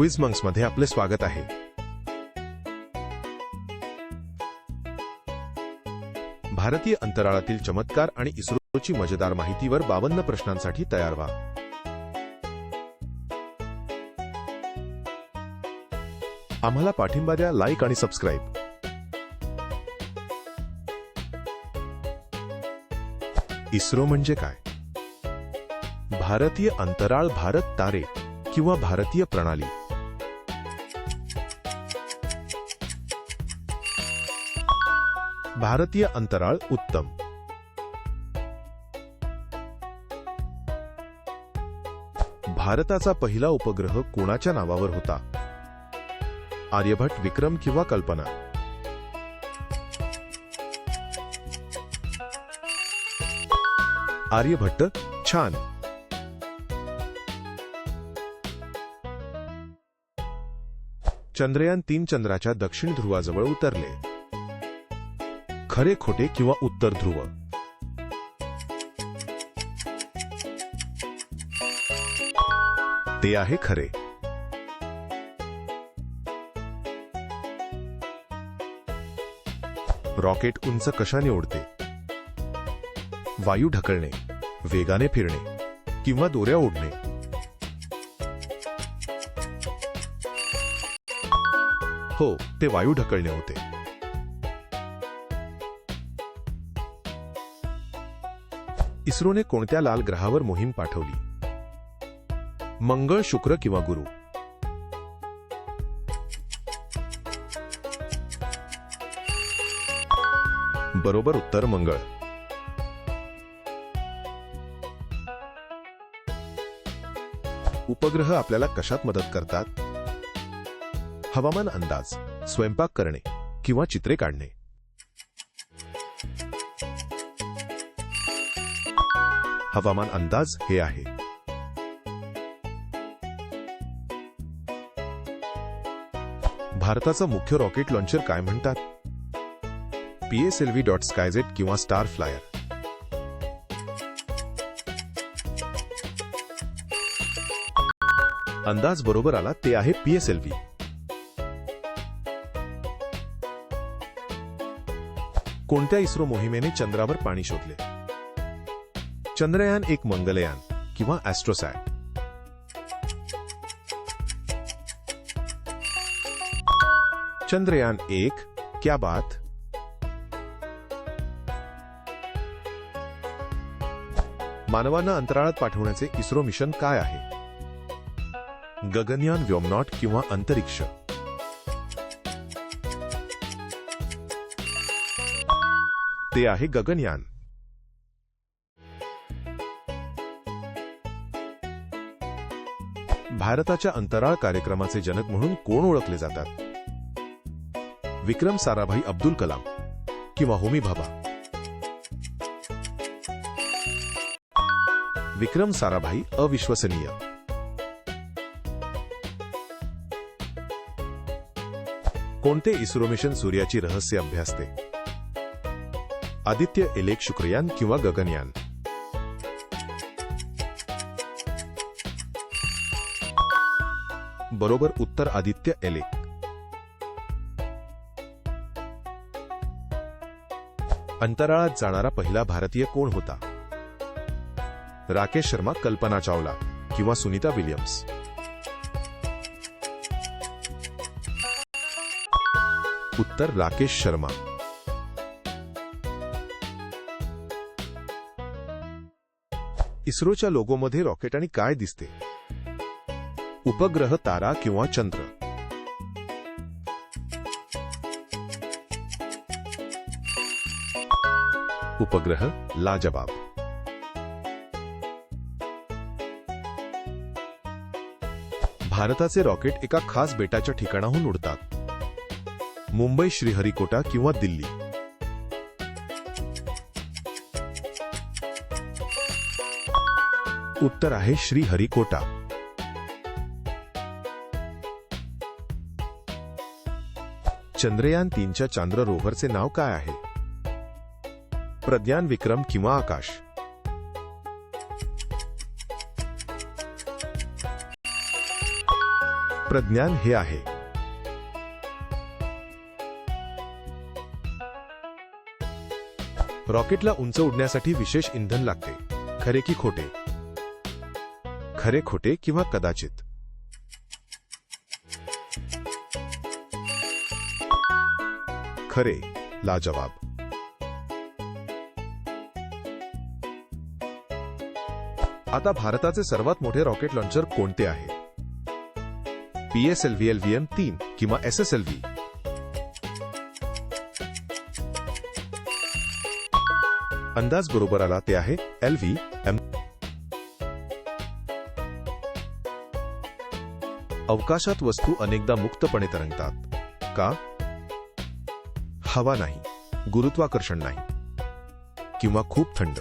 Quiz मंक्समध्ये आपले स्वागत आहे. भारतीय अंतराळातील चमत्कार आणि इस्रोची मजेदार माहितीवर बावन्न प्रश्नांसाठी तयार व्हा. आम्हाला पाठिंबा द्या लाईक आणि सबस्क्राईब. इस्रो म्हणजे काय? भारतीय अंतराळ भारत तारे किंवा भारतीय प्रणाली? भारतीय अंतराळ उत्तम. भारताचा पहिला उपग्रह कोणाच्या नावावर होता? आर्यभट्ट विक्रम किंवा कल्पना? आर्यभट्ट छान. चंद्रयान तीन चंद्राच्या दक्षिण ध्रुवाजवळ उतरले. खरे खोटे किंवा उत्तर ध्रुव. ते आहे खरे. रॉकेट उंच कशाने उडते वायू ढकलणे वेगाने फिरणे किंवा दोऱ्या ओढणे? हो ते वायू ढकलणे होते. इस्रोने कोणत्या लाल ग्रहावर मोहीम पाठवली? मंगळ शुक्र किंवा गुरु? बरोबर उत्तर मंगळ. उपग्रह आपल्याला कशात मदत करतात? हवामान अंदाज स्वयंपाक करणे किंवा चित्रे काढणे. हवामान अंदाज हे आहे. भारताचं मुख्य रॉकेट लॉन्चर काय म्हणतात? पीएसएलव्ही डॉट स्कायझेट किंवा स्टार फ्लायर अंदाज बरोबर आला ते आहे पीएसएलव्ही कोणत्या इस्रो मोहिमेने चंद्रावर पाणी शोधले? चंद्रयान एक मंगलयान किंवा ॲस्ट्रोसॅट. चंद्रयान एक क्या बात? मानवांना अंतराळात पाठवण्याचे इस्रो मिशन काय आहे? गगनयान व्योमनॉट किंवा अंतरिक्ष? ते आहे गगनयान. भारताच्या अंतराळ कार्यक्रमाचे जनक म्हणून कोण ओळखले जातात? विक्रम साराभाई अब्दुल कलाम किंवा होमी भाभा. विक्रम साराभाई अविश्वसनीय. कोणते इस्रो मिशन सूर्याची रहस्य अभ्यासते? आदित्य एलेक शुक्रयान किंवा गगनयान? बरोबर उत्तर आदित्य एले. अंतराळात जाणारा पहिला भारतीय कोण होता? राकेश शर्मा कल्पना चावला किंवा सुनीता विलियम्स? उत्तर राकेश शर्मा. इस्रोच्या लोगोमध्ये रॉकेट आणि काय दिसते? उपग्रह तारा किंवा चंद्र. उपग्रह लाजवाब भारताचे रॉकेट एका खास बेटाच्या ठिकाणाहून उडतात. मुंबई श्रीहरिकोटा किंवा दिल्ली. उत्तर आहे श्रीहरिकोटा. चंद्रयान तीनच्या चांद्र रोव्हरचे नाव काय आहे? प्रज्ञान विक्रम किंवा आकाश? प्रज्ञान हे आहे. रॉकेटला उंच उडण्यासाठी विशेष इंधन लागते. खरे की खोटे? खरे खोटे किंवा कदाचित? खरे. लाजवाब. आता भारताचे सर्वात मोठे रॉकेट लॉन्चर कोणते आहे? पीएसएलव्ही एम तीन किंवा एस एस एल व्ही? अंदाज बरोबर आला ते आहे एल व्ही एम अवकाशात वस्तू अनेकदा मुक्तपणे तरंगतात. का? हवा नाही गुरुत्वाकर्षण नाही किंवा खूप थंड.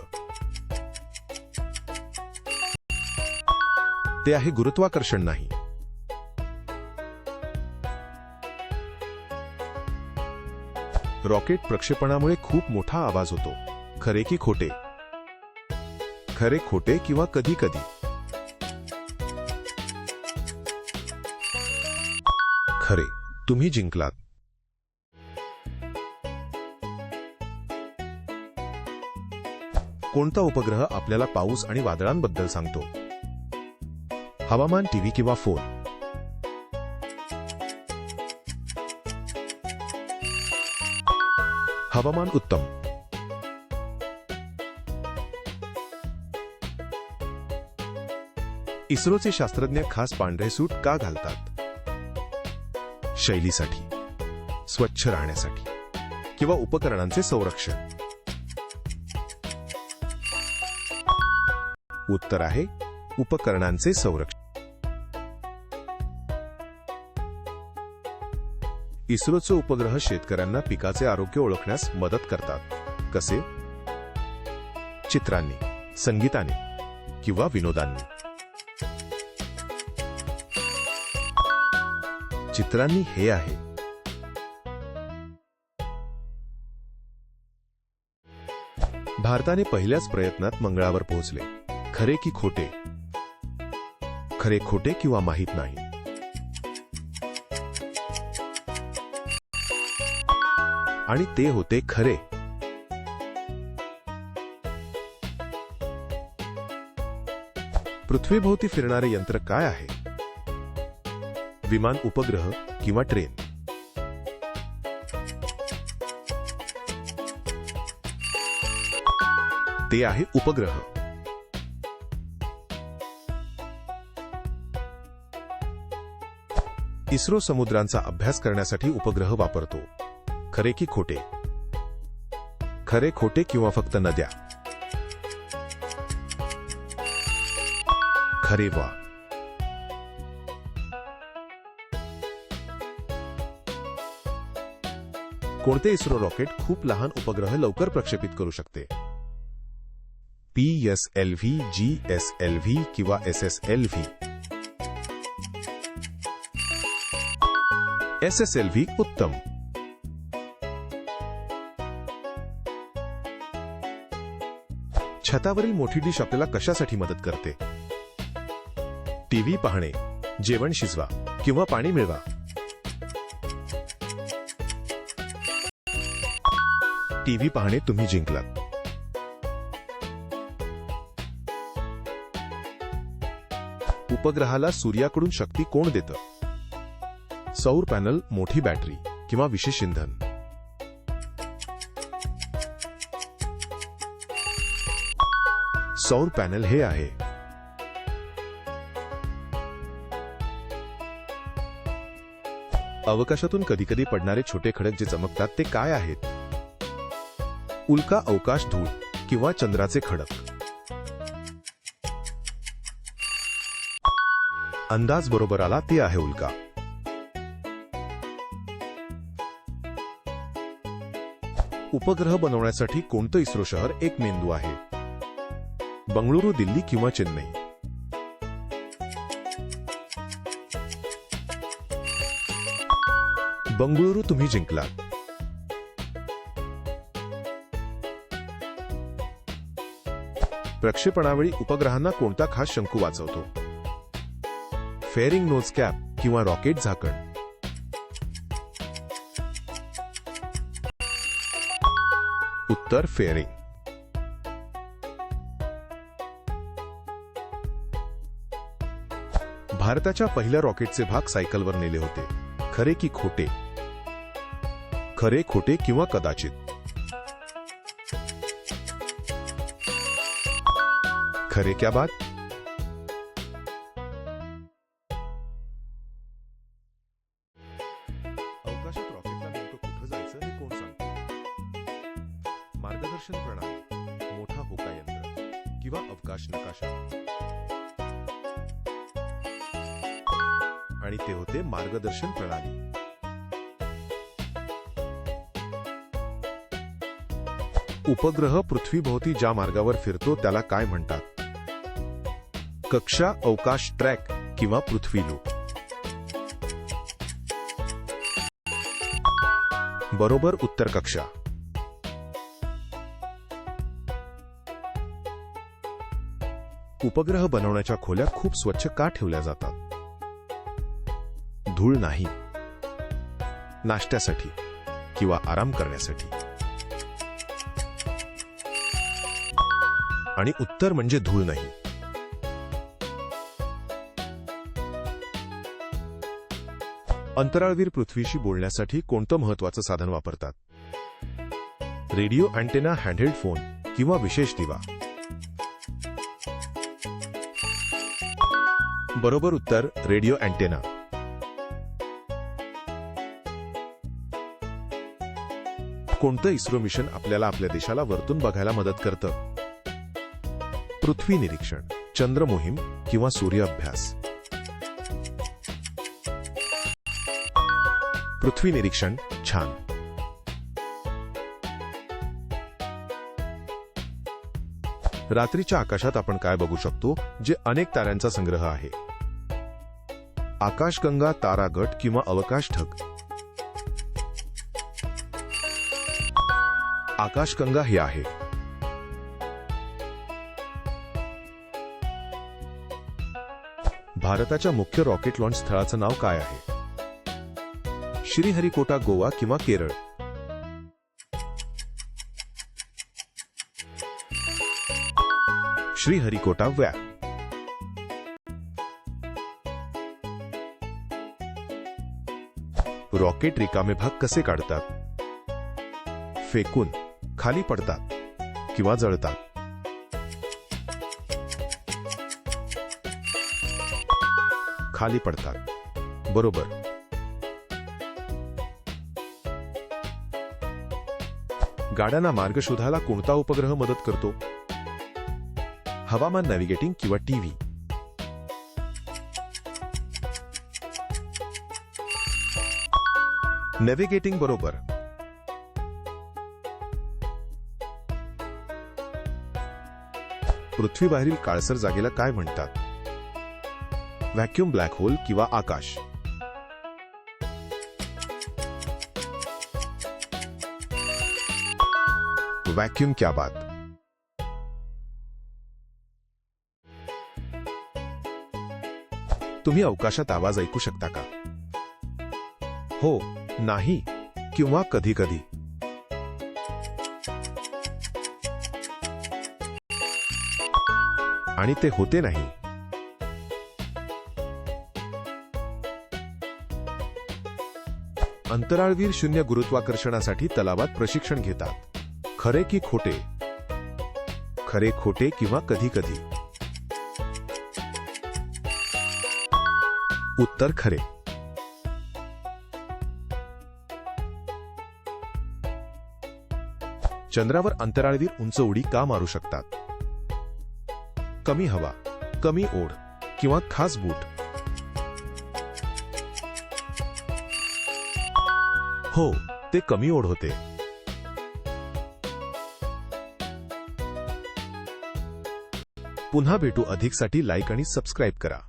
ते आहे गुरुत्वाकर्षण नाही. रॉकेट प्रक्षेपणामुळे खूप मोठा आवाज होतो. खरे की खोटे? खरे खोटे किंवा कधी कधी? खरे तुम्ही जिंकलात. कोणता उपग्रह आपल्याला पाऊस आणि वादळांबद्दल सांगतो? हवामान टीव्ही किंवा फोन. हवामान उत्तम. इस्रोचे शास्त्रज्ञ खास पांढरे सूट का घालतात? शैलीसाठी स्वच्छ राहण्यासाठी किंवा उपकरणांचे संरक्षण? उत्तर आहे उपकरणांचे संरक्षण. इस्रोचे उपग्रह शेतकऱ्यांना पिकाचे आरोग्य ओळखण्यास मदत करतात. कसे? चित्रांनी संगीताने किंवा विनोदांनी. चित्रांनी हे आहे. भारताने पहिल्याच प्रयत्नात मंगळावर पोहोचले. खरे की खोटे? खरे खोटे किंवा माहीत नाही? आणि ते होते खरे. पृथ्वीभोवती फिरणारे यंत्र काय आहे? विमान उपग्रह किंवा ट्रेन? ते आहे उपग्रह. इस्रो समुद्रांचा अभ्यास करण्यासाठी उपग्रह वापरतो. खरे की खोटे? खरे खोटे किंवा फक्त नद्या? खरे वा. कोणते इस्रो रॉकेट खूप लहान उपग्रह लवकर प्रक्षेपित करू शकते? P S L V G S L V किंवा S S L V. S S L V उत्तम. छतावरील मोठी डिश आपल्याला कशासाठी मदत करते? टीव्ही पाहणे जेवण शिजवा किंवा पाणी मिळवा. टीव्ही पाहणे तुम्ही जिंकलात. उपग्रहाला सूर्याकडून शक्ती कोण देतं? सौर पॅनल मोठी बॅटरी किंवा विशेष इंधन. सौर पॅनल हे आहे. अवकाशातून कधी कधी पडणारे छोटे खडक जे चमकतात ते काय आहेत? उल्का अवकाश धूळ किंवा चंद्राचे खडक. अंदाज बरोबर आला ते आहे उल्का. उपग्रह बनवण्यासाठी कोणतं इस्रो शहर एक मेंदू आहे. बंगळुरू दिल्ली किंवा चेन्नई. बंगळुरू तुम्ही जिंकला प्रक्षेपणावेळी उपग्रहांना कोणता खास शंकू वाचवतो? फेअरिंग नोज कॅप किंवा रॉकेट झाकण. उत्तर फेरी. भारताच्या पहिल्या रॉकेटचे भाग सायकलवर नेले होते. खरे की खोटे? खरे खोटे किंवा कदाचित? खरे क्या बात? किंवा अवकाश नकाशा. आणि ते होते मार्गदर्शन प्रणाली. उपग्रह पृथ्वीभोवती ज्या मार्गावर फिरतो त्याला काय म्हणतात? कक्षा अवकाश ट्रॅक किंवा पृथ्वी लूप. बरोबर उत्तर कक्षा. उपग्रह बनवण्याच्या खोल्या खूप स्वच्छ का ठेवल्या जातात? धूळ नाही. नाश्त्यासाठी किंवा आराम करण्यासाठी. आणि उत्तर म्हणजे धूळ नाही. अंतराळवीर पृथ्वीशी बोलण्यासाठी कोणतं महत्वाचं साधन वापरतात? रेडिओ अँटेना हँडहेल्ड फोन किंवा विशेष दिवा? बरोबर उत्तर रेडिओ अँटेना. कोणतं इस्रो मिशन आपल्याला आपल्या देशाला वरतून बघायला मदत करतं? पृथ्वी निरीक्षण चंद्र मोहीम किंवा सूर्य अभ्यास? पृथ्वी निरीक्षण छान. रात्रीच्या आकाशात आपण काय बघू शकतो जे अनेक ताऱ्यांचा संग्रह आहे? आकाशगंगा तारागट किंवा अवकाश ठग आकाशगंगा हे आहे. भारताच्या मुख्य रॉकेट लॉन्च स्थळाचं नाव काय आहे? श्रीहरिकोटा गोवा किंवा केरळ? श्रीहरिकोटा व्या रॉकेट रिकामे भाग कसे काढतात? फेकून खाली पडतात किंवा जळतात? खाली पडतात. बरोबर. गाड्यांना मार्ग शोधायला कोणता उपग्रह मदत करतो? हवामान नॅव्हिगेटिंग किंवा टीव्ही? नेव्हिगेटिंग बरोबर. पृथ्वीबाहेरील काळसर जागेला काय म्हणतात? व्हॅक्युम ब्लॅक होल किंवा आकाश. व्हॅक्युम क्या बात? तुम्ही अवकाशात आवाज ऐकू शकता का? हो नाही किंवा कधी कधी. आणि ते होते नाही. अंतराळवीर शून्य गुरुत्वाकर्षणासाठी तलावात प्रशिक्षण घेतात. खरे की खोटे? खरे खोटे किंवा कधी कधी? उत्तर खरे. चंद्रावर अंतराळवीर उंच उडी का मारू शकतात? कमी हवा कमी ओढ किंवा खास बूट? हो ते कमी ओढ होते. पुन्हा भेटू अधिकसाठी लाईक आणि सबस्क्राईब करा.